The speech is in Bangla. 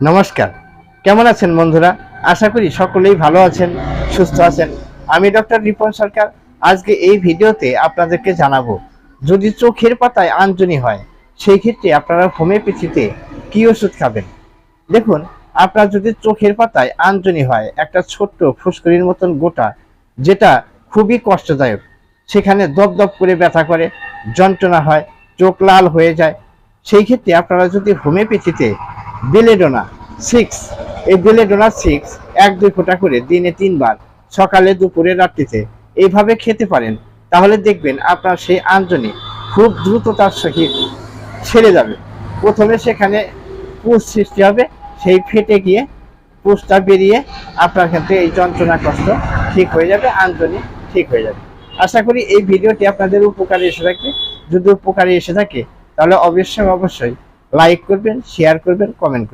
নমস্কার। কেমন আছেন বন্ধুরা? আশা করি সকলেই ভালো আছেন, সুস্থ আছেন। আমি ডক্টর রিপন সরকার। আজকে এই ভিডিওতে আপনাদেরকে জানাব, যদি চোখের পাতায় আঞ্জনি হয়, সেই ক্ষেত্রে আপনারা হোমিওপ্যাথিতে কি ওষুধ খাবেন? দেখুন, আপনার যদি চোখের পাতায় আঞ্জনি হয়, একটা ছোট্ট ফুসকুড়ির মতন গোটা, যেটা খুবই কষ্টদায়ক, সেখানে দপদপ করে ব্যথা করে, যন্ত্রণা হয়, চোখ লাল হয়ে যায়, সেই ক্ষেত্রে আপনারা যদি হোমিওপ্যাথিতে বেলেডোনা সিক্স এই বেলেডোনা সিক্স এক, দুই ফোঁটা করে দিনে তিনবার, সকালে, দুপুরে, রাত্রিতে, এইভাবে খেতে পারেন। তাহলে দেখবেন আপনার সেই আঞ্জনি খুব দ্রুততার সহিত ছেড়ে যাবে। প্রথমে সেখানে পুষ সৃষ্টি হবে, সেই ফেটে গিয়ে পুষটা বেরিয়ে আপনার ক্ষেত্রে এই যন্ত্রণা কষ্ট ঠিক হয়ে যাবে, আঞ্জনি ঠিক হয়ে যাবে। আশা করি এই ভিডিওটি আপনাদের উপকারে এসে থাকবে। যদি উপকারে এসে থাকে, তাহলে অবশ্যই অবশ্যই লাইক করবেন শেয়ার করবেন কমেন্ট